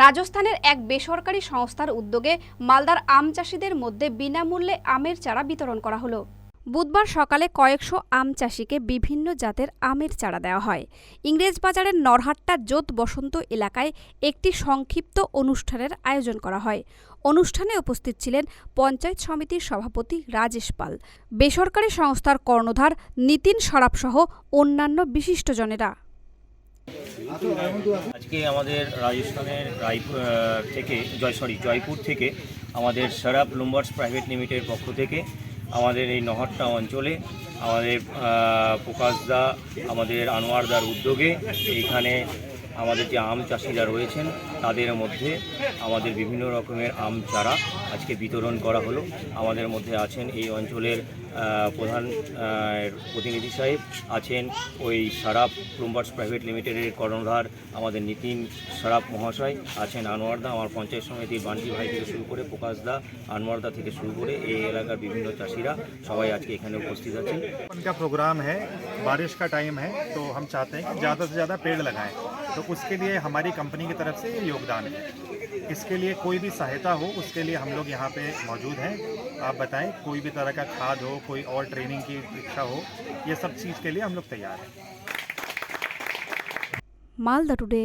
রাজস্থানের এক বেসরকারি সংস্থার উদ্যোগে মালদার আম চাষিদের মধ্যে বিনামূল্যে আমের চারা বিতরণ করা হলো। বুধবার সকালে কয়েকশো আম চাষিকে বিভিন্ন জাতের আমের চারা দেওয়া হয়। ইংরেজ বাজারের নরহাট্টা জোত বসন্ত এলাকায় একটি সংক্ষিপ্ত অনুষ্ঠানের আয়োজন করা হয়। অনুষ্ঠানে উপস্থিত ছিলেন পঞ্চায়েত সমিতির সভাপতি রাজেশ পাল, বেসরকারি সংস্থার কর্ণধার নীতিন সরাফসহ অন্যান্য বিশিষ্টজনেরা। আজকে আমাদের রাজস্থানের রায়পুর থেকে, জয় সরি জয়পুর থেকে আমাদের সারাপ লুম্বার্স প্রাইভেট লিমিটেডের পক্ষ থেকে আমাদের এই নহরটা অঞ্চলে, আমাদের প্রকাশ প্রকাশদা আমাদের আনোয়ারদার উদ্যোগে এইখানে আমাদের যে আম চাষিরা রয়েছেন তাদের মধ্যে আমাদের বিভিন্ন রকমের আম চারা আজকে বিতরণ করা হলো আমাদের মধ্যে আছেন এই অঞ্চলের আহ, প্রধান আহ, প্রতিনিধি সাহেব আছেন ওই সারাপ প্লুম্বার্স প্রাইভেট লিমিটেডের কর্ণধার আমাদের নীতিন সারাপ মহাশয় আছেন আনোয়ারদা আমার পঞ্চায়েত সমিতির বান্টি ভাই থেকে শুরু করে প্রকাশদা আনোয়ারদা থেকে শুরু করে এই এলাকার বিভিন্ন চাষিরা সবাই আজকে এখানে উপস্থিত আছেন उनका प्रोग्राम है बारिश का टाइम है तो हम चाहते हैं कि ज़्यादा से ज़्यादा पेड़ लगाएं तो उसके लिए हमारी कंपनी की तरफ़ से ये योगदान है। इसके लिए कोई भी सहायता हो, उसके लिए हम लोग यहाँ पे मौजूद हैं। आप बताएँ, कोई भी तरह का खाद हो, कोई और ट्रेनिंग की इच्छा हो, ये सब चीज़ के लिए हम लोग तैयार हैं। मालदा टुडे